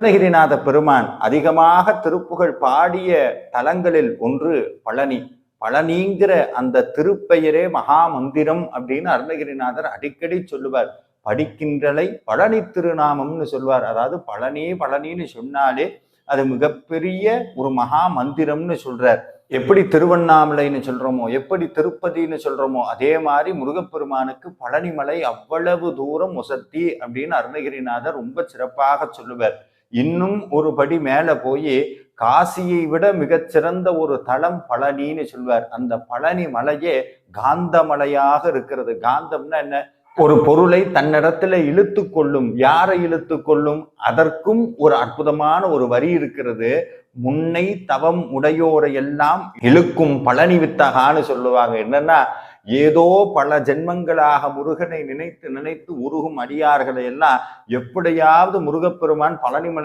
அருணகிரிநாத பெருமான் அதிகமாக திருப்புகழ் பாடிய தலங்களில் ஒன்று பழனி. பழனிங்கிற அந்த திருப்பெயரே மகா மந்திரம் அப்படின்னு அருணகிரிநாதர் அடிக்கடி சொல்லுவார். படிக்கின்றலை பழனி திருநாமம்னு சொல்வார். அதாவது பழனி பழனின்னு சொன்னாலே அது மிகப்பெரிய ஒரு மகா மந்திரம்னு சொல்றார். எப்படி திருவண்ணாமலைன்னு சொல்றோமோ எப்படி திருப்பதின்னு சொல்றோமோ அதே மாதிரி முருகப்பெருமானுக்கு பழனிமலை அவ்வளவு தூரம் உசத்தி அப்படின்னு அருணகிரிநாதர் ரொம்ப சிறப்பாக சொல்லுவார். இன்னும் ஒரு படி மேலே போய் காசியை விட மிகச்சிறந்த ஒரு தளம் பழனின்னு சொல்வார். அந்த பழனி மலையே காந்தமலையாக இருக்கிறது. காந்தம்னா என்ன? ஒரு பொருளை தன்னிடத்துல இழுத்து கொள்ளும். யாரை இழுத்து கொள்ளும்? அதற்கும் ஒரு அற்புதமான ஒரு வரி இருக்கிறது. முன்னை தவம் உடையோரை எல்லாம் இழுக்கும் பழனி வித்தகான்னு சொல்லுவாங்க. என்னன்னா ஏதோ பல ஜென்மங்களாக முருகனை நினைத்து நினைத்து உருகும் அடியார்களை எல்லாம் எப்படியாவது முருகப்பெருமான் பழனிமலை